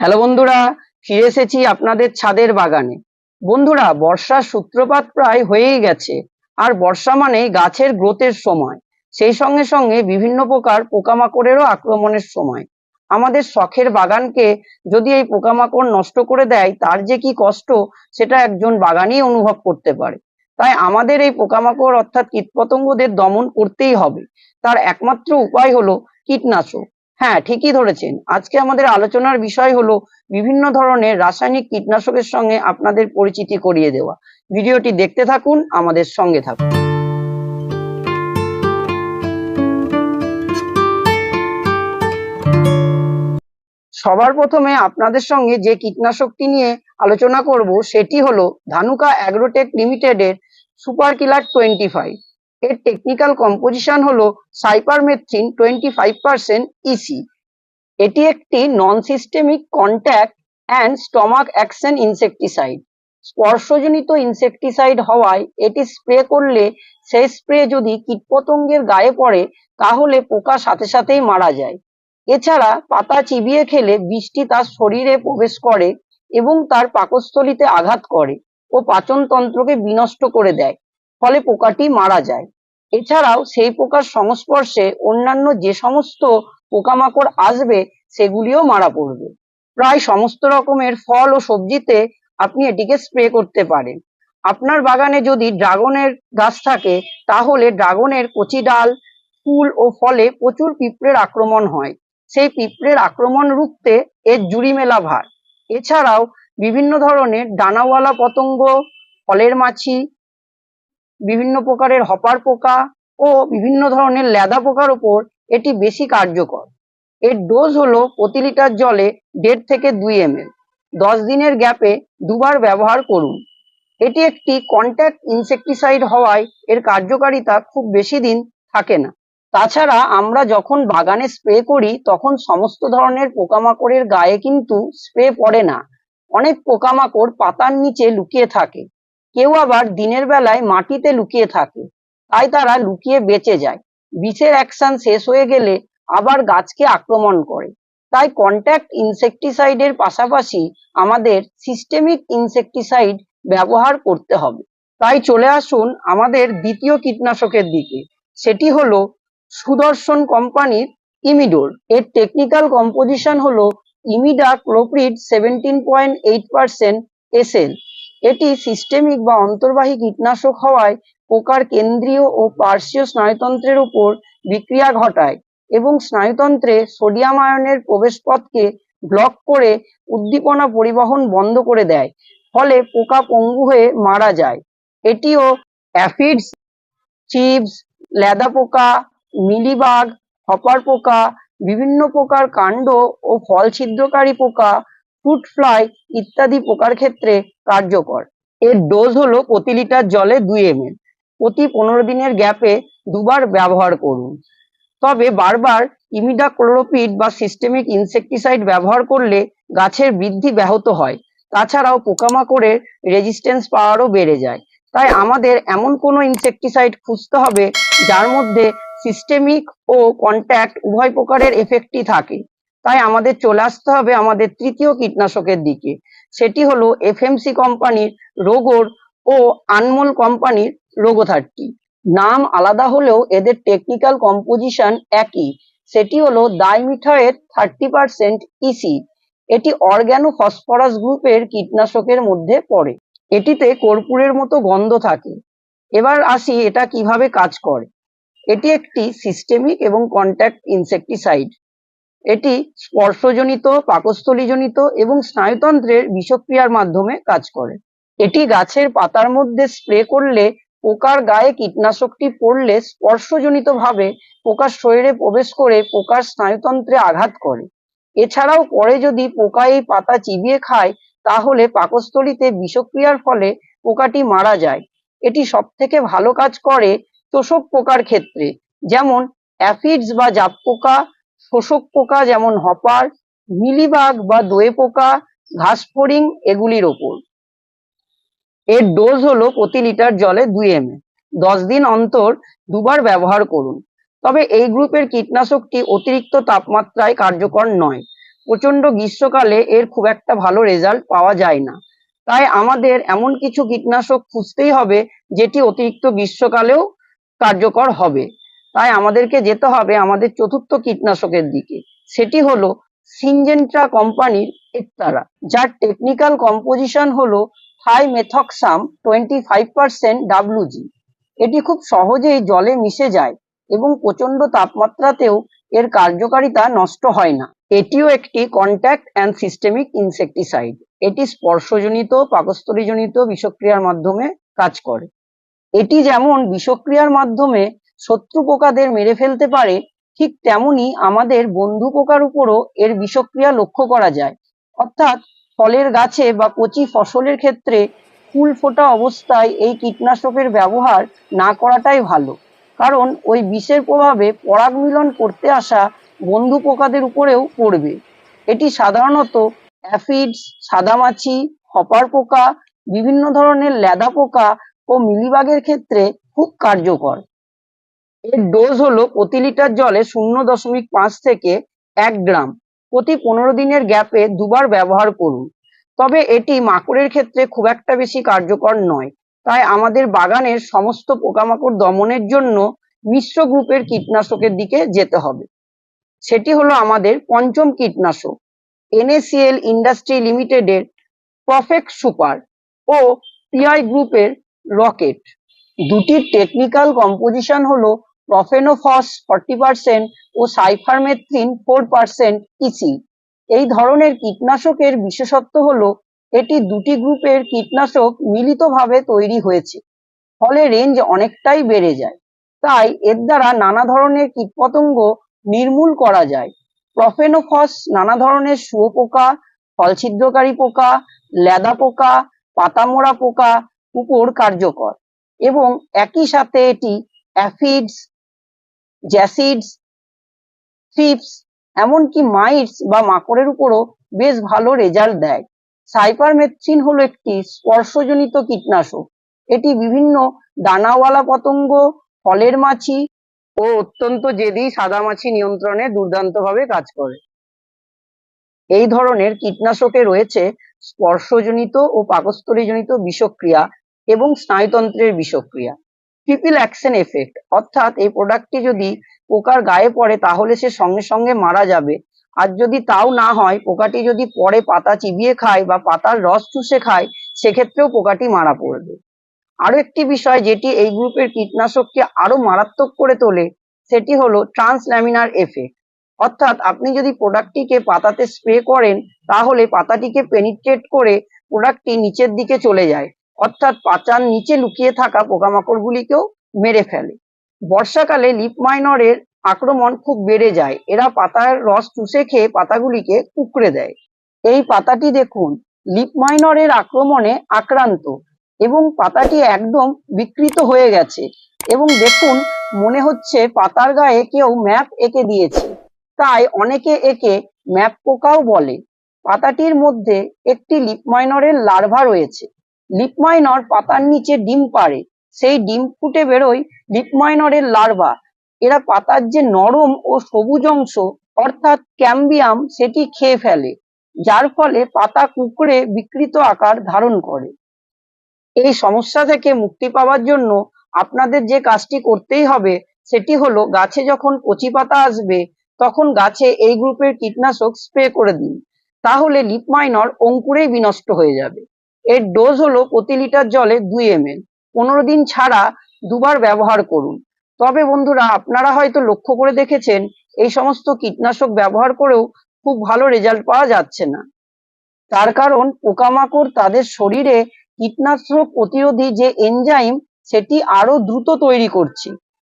Hello বন্ধুরা, ফিরে এসেছি আপনাদের ছাদের বাগানে। বন্ধুরা, বর্ষার সূত্রপাত প্রায় হয়েই গেছে, আর বর্ষা মানে গাছের গ্রোথের সময়। সেই সঙ্গে সঙ্গে বিভিন্ন প্রকার পোকামাকড়েরও আক্রমণের সময়। আমাদের শখের বাগানকে যদি এই পোকামাকড় নষ্ট করে দেয়, তার যে কি কষ্ট, সেটা একজন বাগানই অনুভব করতে পারে। তাই আমাদের এই পোকামাকড় অর্থাৎ কীটপতঙ্গদের দমন করতেই হবে। তার একমাত্র উপায় হলো কীটনাশক। হ্যাঁ ঠিকই ধরেছেন। আজকে আমাদের আলোচনার বিষয় হলো বিভিন্ন ধরনের রাসায়নিক কীটনাশকের সঙ্গে আপনাদের পরিচিতি করিয়ে দেওয়া। ভিডিওটি দেখতে থাকুন, আমাদের সঙ্গে থাকুন। সবার প্রথমে আপনাদের সঙ্গে যে কীটনাশকটি নিয়ে আলোচনা করব, সেটি হলো ধানুকা অ্যাগ্রোটেক লিমিটেডের সুপার কিলার টোয়েন্টি ফাইভ। এর টেকনিক্যাল কম্পোজিশন হলো cypermethrin twenty five percent EC এটি একটি non systemic contact and stomach action insecticide স্পর্শজনিত insecticide হওয়ায় এটি স্প্রে করলে সেই স্প্রে যদি কীটপতঙ্গের গায়ে পড়ে, তাহলে পোকা সাথে সাথেই মারা যায়। এছাড়া পাতা চিবিয়ে খেলে বৃষ্টি তার শরীরে প্রবেশ করে এবং তার পাকস্থলিতে আঘাত করে ও পাচনতন্ত্রকে বিনষ্ট করে দেয়, ফলে পোকাটি মারা যায়। এছাড়াও সেই পোকার সংস্পর্শে অন্যান্য যে সমস্ত পোকামাকড় আসবে, সেগুলিও মারা পড়বে। প্রায় সমস্ত রকমের ফল ও সবজিতে আপনি এটিকে স্প্রে করতে পারেন। আপনার বাগানে যদি ড্রাগনের গাছ থাকে, তাহলে ড্রাগনের কচি ডাল, ফুল ও ফলে প্রচুর পিঁপড়ের আক্রমণ হয়। সেই পিঁপড়ের আক্রমণ রুখতে এর জুড়ি মেলা ভার। এছাড়াও বিভিন্ন ধরনের ডানাওয়ালা পতঙ্গ, ফলের মাছি বিভিন্ন প্রকারের হপার পোকা ও বিভিন্ন ধরনের ল্যাদা পোকার ওপর এটি বেশি কার্যকর। এর ডোজ হলো প্রতি লিটার জলে দেড় থেকে দুই এম এল দশ দিনের গ্যাপে দুবার ব্যবহার করুন। এটি একটি কন্ট্যাক্ট ইনসেকটিসাইড হওয়ায় এর কার্যকারিতা খুব বেশি দিন থাকে না। তাছাড়া আমরা যখন বাগানে স্প্রে করি, তখন সমস্ত ধরনের পোকামাকড়ের গায়ে কিন্তু স্প্রে পড়ে না। অনেক পোকামাকড় পাতার নিচে লুকিয়ে থাকে। কেউ আবার দিনের বেলায় মাটিতে লুকিয়ে থাকে। তাই তারা লুকিয়ে বেঁচে যায়। বিষের অ্যাকশন শেষ হয়ে গেলে আবার গাছকে আক্রমণ করে। তাই কন্ট্যাক্ট ইনসেকটিসাইডের পাশাপাশি আমাদের সিস্টেমিক ইনসেকটিসাইড ব্যবহার করতে হবে। তাই চলে আসুন আমাদের দ্বিতীয় কীটনাশকের দিকে। সেটি হলো সুদর্শন কোম্পানির ইমিডোর। এর টেকনিক্যাল কম্পোজিশন হলো imidacloprid seventeen point eight percent SL. এটি সিস্টেমিক বা অন্তর্বাহী কীটনাশক হওয়ায় পোকার কেন্দ্রীয় ও পার্শ্বীয় স্নায়ুতন্ত্রের উপর বিক্রিয়া ঘটায় এবং স্নায়ুতন্ত্রে সোডিয়াম আয়নের প্রবেশপথকে ব্লক করে উদ্দীপনা পরিবহন বন্ধ করে দেয়, ফলে পোকা পঙ্গু হয়ে মারা যায়। এটিও অ্যাফিডস, চিপস ল্যাদা পোকা, মিলিবাগ, হপার পোকা, বিভিন্ন প্রকার কাণ্ড ও ফল ছিদ্রকারী পোকা ফ্রুট ফ্লাই ইত্যাদি পোকার ক্ষেত্রে কার্যকর। এর ডোজ হলো প্রতি লিটার জলে দুই এম প্রতি পনেরো দিনের গ্যাপে দুবার ব্যবহার করুন। তবে বারবার ইমিডাক্লোরোপিড বা সিস্টেমিক ইনসেকটিসাইড ব্যবহার করলে গাছের বৃদ্ধি ব্যাহত হয়। তাছাড়াও পোকামাকড়ের রেজিস্ট্যান্স পাওয়ারও বেড়ে যায়। তাই আমাদের এমন কোনো ইনসেকটিসাইড খুঁজতে হবে যার মধ্যে সিস্টেমিক ও কন্ট্যাক্ট উভয় প্রকারের এফেক্টই থাকে। তাই আমাদের চলে আসতে হবে আমাদের তৃতীয় কীটনাশকের দিকে। সেটি হলো এফএমসি কোম্পানির রোগোর ও আনমোল কোম্পানির রোগো থার্টি নাম আলাদা হলেও এদের টেকনিক্যাল কম্পোজিশন একই। সেটি হলো ডাইমিথয়ের থার্টি পার্সেন্ট ইসি এটি অর্গ্যানো ফসফরাস গ্রুপের কীটনাশকের মধ্যে পড়ে। এটিতে কর্পূরের মতো গন্ধ থাকে। এবার আসি এটা কীভাবে কাজ করে। এটি একটি সিস্টেমিক এবং কন্ট্যাক্ট ইনসেকটিসাইড এটি স্পর্শজনিত, পাকস্থলীজনিত এবং স্নায়ুতন্ত্রের বিষক্রিয়ার মাধ্যমে কাজ করে। এটি গাছের পাতার মধ্যে স্প্রে করলে পোকার গায়ে কীটনাশকটি পড়লে স্পর্শজনিত ভাবে পোকার শরীরে প্রবেশ করে পোকার স্নায়ুতন্ত্রে আঘাত করে। এছাড়াও পরে যদি পোকা এই পাতা চিবিয়ে খায়, তাহলে পাকস্থলীতে বিষক্রিয়ার ফলে পোকাটি মারা যায়। এটি সব থেকে ভালো কাজ করে তোষক পোকার ক্ষেত্রে, যেমন অ্যাফিডস বা জাপ পোকা শোষক পোকা যেমন হপার, মিলিবাগ বা দোয়ে পোকা, ঘাসফড়িং এগুলির ওপর। এর ডোজ হলো প্রতি লিটার জলে দুই এম দশ দিন অন্তর দুবার ব্যবহার করুন। তবে এই গ্রুপের কীটনাশকটি অতিরিক্ত তাপমাত্রায় কার্যকর নয়। প্রচণ্ড গ্রীষ্মকালে এর খুব একটা ভালো রেজাল্ট পাওয়া যায় না। তাই আমাদের এমন কিছু কীটনাশক খুঁজতেই হবে, যেটি অতিরিক্ত গ্রীষ্মকালেও কার্যকর হবে। তাই আমাদেরকে যেতে হবে আমাদের চতুর্থ কীটনাশকের দিকে। সেটি হলো সিনজেন্ট্রা কোম্পানির একতারা, যার টেকনিক্যাল কম্পোজিশন হলো thiamethoxam twenty five percent WG এটি খুব সহজেই জলে মিশে যায় এবং প্রচণ্ড তাপমাত্রাতেও এর কার্যকারিতা নষ্ট হয় না। এটিও একটি কন্ট্যাক্ট অ্যান্ড সিস্টেমিক ইনসেকটিসাইড এটি স্পর্শজনিত, পাকস্থলীজনিত বিষক্রিয়ার মাধ্যমে কাজ করে। এটি যেমন বিষক্রিয়ার মাধ্যমে শত্রু পোকাদের মেরে ফেলতে পারে, ঠিক তেমনি আমাদের বন্ধু পোকার উপরও এর বিষক্রিয়া লক্ষ্য করা যায়। অর্থাৎ ফলের গাছে বা কচি ফসলের ক্ষেত্রে ফুল ফোটা অবস্থায় এই কীটনাশকের ব্যবহার না করাটাই ভালো। কারণ ওই বিষের প্রভাবে পরাগ মিলন করতে আসা বন্ধু পোকাদের উপরেও পড়বে। এটি সাধারণত অ্যাফিডস, সাদামাছি হপার পোকা বিভিন্ন ধরনের ল্যাদা পোকা ও মিলিবাগের ক্ষেত্রে খুব কার্যকর। এর ডোজ হলো প্রতি লিটার জলে শূন্য দশমিক পাঁচ থেকে এক গ্রাম। প্রতি পনেরো দিনের গ্যাপে দুবার ব্যবহার করুন। তবে এটি মাকড়ের ক্ষেত্রে খুব একটা বেশি কার্যকর নয়। তাই আমাদের বাগানের সমস্ত পোকামাকড় দমনের জন্য মিশ্র গ্রুপের কীটনাশকের দিকে যেতে হবে। সেটি হলো আমাদের পঞ্চম কীটনাশক এনএসিএল ইন্ডাস্ট্রি লিমিটেডের প্রফেক্ট সুপার ও পিআই গ্রুপের রকেট দুটির টেকনিক্যাল কম্পোজিশন হলো প্রফেনোফস ফর্টি পার্সেন্ট ও সাইফারমেথ্রিন ফোর পার্সেন্ট ইসি এই ধরনের কীটনাশকের বিশেষত্ব হলো, এটি দুটি গ্রুপের কীটনাশক মিলিতভাবে তৈরি হয়েছে, ফলে রেঞ্জ অনেকটাই বেড়ে যায়। তাই এর দ্বারা নানা ধরনের কীটপতঙ্গ নির্মূল করা যায়। প্রফেনোফস নানা ধরনের শুয়োপোকা ফল ছিদ্রকারী পোকা, ল্যাদা পোকা, পাতামোড়া পোকা উপর কার্যকর এবং একই সাথে এটি অ্যাফিডস জ্যাসিডস থ্রিপস এমনকি মাইটস বা মাকড়ের উপরও বেশ ভালো রেজাল্ট দেয়। সাইপারমেথ্রিন হলো একটি স্পর্শজনিত কীটনাশক। এটি বিভিন্ন দানাওয়ালা পতঙ্গ, ফলের মাছি ও অত্যন্ত জেদি সাদামাছি নিয়ন্ত্রণে দুর্দান্তভাবে কাজ করে। এই ধরনের কীটনাশকে রয়েছে স্পর্শজনিত ও পাকস্থলীজনিত বিষক্রিয়া এবং স্নায়ুতন্ত্রের বিষক্রিয়া। ট্রিপল অ্যাকশন এফেক্ট অর্থাৎ এই প্রোডাক্টটি যদি পোকার গায়ে পড়ে তাহলে সে সঙ্গে সঙ্গে মারা যাবে। আর যদি তাও না হয়, পোকাটি যদি পরে পাতা চিবিয়ে খায় বা পাতার রস চুষে খায়, সেক্ষেত্রেও পোকাটি মারা পড়বে। আরও একটি বিষয় যেটি এই গ্রুপের কীটনাশককে আরও মারাত্মক করে তোলে, সেটি হলো ট্রান্সল্যামিনার এফেক্ট অর্থাৎ আপনি যদি প্রোডাক্টটিকে পাতাতে স্প্রে করেন, তাহলে পাতাটিকে পেনিট্রেট করে প্রোডাক্টটি নিচের দিকে চলে যায়। অর্থাৎ পাচার নিচে লুকিয়ে থাকা পোকামাকড়গুলিকেও মেরে ফেলে। বর্ষাকালে লিপ মাইনরের আক্রমণ খুব বেড়ে যায়। এরা পাতার রস চুষে খেয়ে পাতাগুলিকে কুকড়ে দেয়। এই পাতাটি দেখুন, লিপ মাইনরের আক্রমণে আক্রান্ত এবং পাতাটি একদম বিকৃত হয়ে গেছে এবং দেখুন, মনে হচ্ছে পাতার গায়ে কেউ ম্যাপ এঁকে দিয়েছে। তাই অনেকে একে ম্যাপ পোকাও বলে। পাতাটির মধ্যে একটি লিপ মাইনরের লার্ভা রয়েছে। লিপ মাইনর পাতার নিচে ডিম পাড়ে। সেই ডিম ফুটে বেরোয় লিপ মাইনরের লার্ভা। এরা পাতার যে নরম ও সবুজ অংশ, অর্থাৎ ক্যাম্বিয়াম, সেটি খেয়ে ফেলে, যার ফলে পাতা কুকড়ে বিকৃত আকার ধারণ করে। এই সমস্যা থেকে মুক্তি পাওয়ার জন্য আপনাদের যে কাজটি করতেই হবে, সেটি হলো গাছে যখন কচি পাতা আসবে, তখন গাছে এই গ্রুপের কীটনাশক স্প্রে করে দিন। তাহলে লিপমাইনর অঙ্কুরেই বিনষ্ট হয়ে যাবে। এর ডোজ হলো প্রতি লিটার জলে দুই এম এল পনেরো দিন ছাড়া দুবার ব্যবহার করুন। তবে বন্ধুরা, আপনারা হয়তো লক্ষ্য করে দেখেছেন, এই সমস্ত কীটনাশক ব্যবহার করেও খুব ভালো রেজাল্ট পাওয়া যাচ্ছে না। তার কারণ, পোকামাকড় তাদের শরীরে কীটনাশক প্রতিরোধী যে এনজাইম সেটি আরও দ্রুত তৈরি করছে।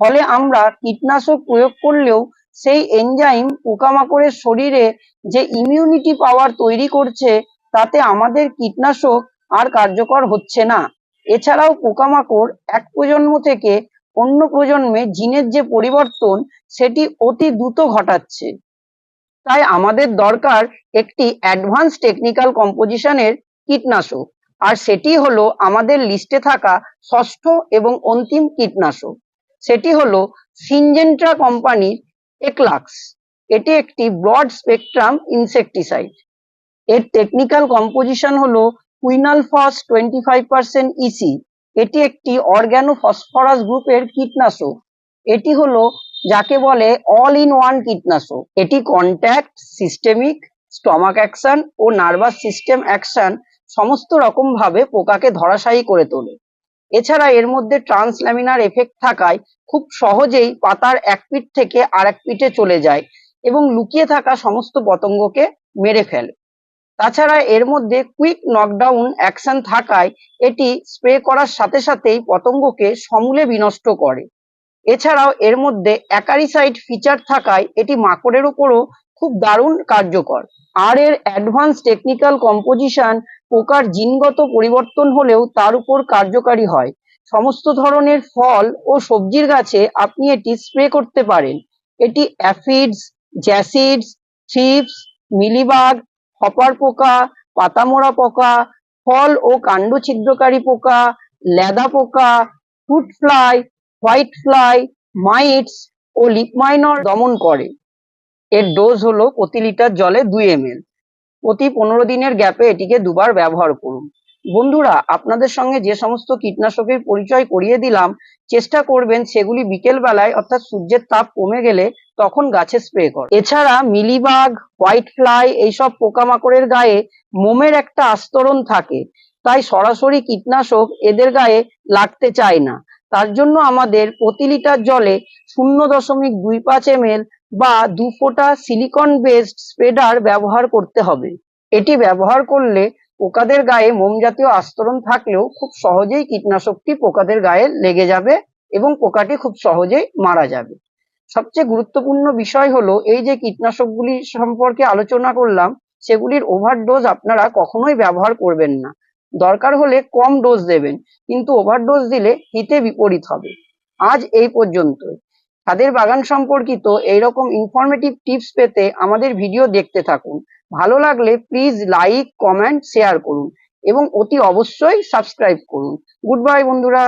ফলে আমরা কীটনাশক প্রয়োগ করলেও সেই এনজাইম পোকামাকড়ের শরীরে যে ইমিউনিটি পাওয়ার তৈরি করছে, তাতে আমাদের কীটনাশক আর কার্যকর হচ্ছে না। এছাড়াও পোকামাকড় এক প্রজন্ম থেকে অন্য প্রজন্মে জিনের যে পরিবর্তন, সেটি অতি দ্রুত ঘটাচ্ছে। তাই আমাদের দরকার একটি অ্যাডভান্স টেকনিক্যাল কম্পোজিশনের কীটনাশক, আর সেটি হলো আমাদের লিস্টে থাকা ষষ্ঠ এবং অন্তিম কীটনাশক। সেটি হলো সিনজেন্ট্রা কোম্পানির একলাক্স। এটি একটি ব্রড স্পেকট্রাম ইনসেকটিসাইড। এর টেকনিক্যাল কম্পোজিশন হলো quinalphos twenty five percent EC এটি একটি অর্গ্যানো ফসফরাস গ্রুপের কীটনাশক। এটি হলো যাকে বলে অল ইন ওয়ান কীটনাশক। এটি কন্ট্যাক্ট সিস্টেমিক স্টমাক অ্যাকশন ও নার্ভাস সিস্টেম অ্যাকশন সমস্ত রকম ভাবে পোকাকে ধরাশায়ী করে তোলে। এছাড়া এর মধ্যে ট্রান্সল্যামিনার এফেক্ট থাকায় খুব সহজেই পাতার এক পিঠ থেকে আর এক পিঠে চলে যায় এবং লুকিয়ে থাকা সমস্ত পতঙ্গকে মেরে ফেলে। তাছাড়া এর মধ্যে কুইক নকডাউন অ্যাকশন থাকায় এটি স্প্রে করার সাথে সাথেই পতঙ্গকে সমূলে বিনষ্ট করে। এছাড়াও এর মধ্যে অ্যাকারিসাইড ফিচার থাকায় এটি মাকড়ের উপরও খুব দারুণ কার্যকর। আর এর অ্যাডভান্স টেকনিক্যাল কম্পোজিশন পোকার জিনগত পরিবর্তন হলেও তার উপর কার্যকারী হয়। সমস্ত ধরনের ফল ও সবজির গাছে আপনি এটি স্প্রে করতে পারেন। এটি aphids jassids thrips mealybug hopper পোকা, পাতামোড়া পোকা, ফল ও কাণ্ড ছিদ্রকারী পোকা লেদা পোকা fruit fly white fly mites ও লিপমাইনর দমন করে। এর ডোজ হলো প্রতি লিটার জলে দুই এম প্রতি পনেরো দিনের গ্যাপে এটিকে দুবার ব্যবহার করুন। বন্ধুরা, আপনাদের সঙ্গে যে সমস্ত কীটনাশকের পরিচয় করিয়ে দিলাম, চেষ্টা করবেন সেগুলি বিকেল বেলায় অর্থাৎ সূর্যের তাপ কমে গেলে তখন গাছে স্প্রে কর। এছাড়া মিলিবাগ, হোয়াইট ফ্লাই এইসব পোকামাকড়ের গায়ে মোমের একটা আস্তরণ থাকে। তাই সরাসরি কীটনাশক এদের গায়ে লাগতে চায় না। তার জন্য আমাদের প্রতি লিটার জলে শূন্য দশমিক দুই পাঁচ এম এল বা দু ফোঁটা সিলিকন বেসড স্প্রেডার ব্যবহার করতে হবে। এটি ব্যবহার করলে পোকাদের গায়ে মোম জাতীয় আস্তরণ থাকলেও খুব সহজেই কীটনাশকটি পোকাদের গায়ে লেগে যাবে এবং পোকাটি খুব সহজেই মারা যাবে। সবচেয়ে গুরুত্বপূর্ণ বিষয় হলো, এই যে কীটনাশকগুলি সম্পর্কে আলোচনা করলাম, সেগুলির ওভারডোজ আপনারা কখনোই ব্যবহার করবেন না। দরকার হলে কম ডোজ দেবেন, কিন্তু ওভারডোজ দিলে হিতে বিপরীত হবে। আজ এই পর্যন্তই। ছাদের বাগান সম্পর্কিত এইরকম ইনফরমেটিভ টিপস পেতে আমাদের ভিডিও দেখতে থাকুন। ভালো লাগলে প্লিজ লাইক কমেন্ট শেয়ার করুন এবং অতি অবশ্যই সাবস্ক্রাইব করুন। গুড বাই বন্ধুরা।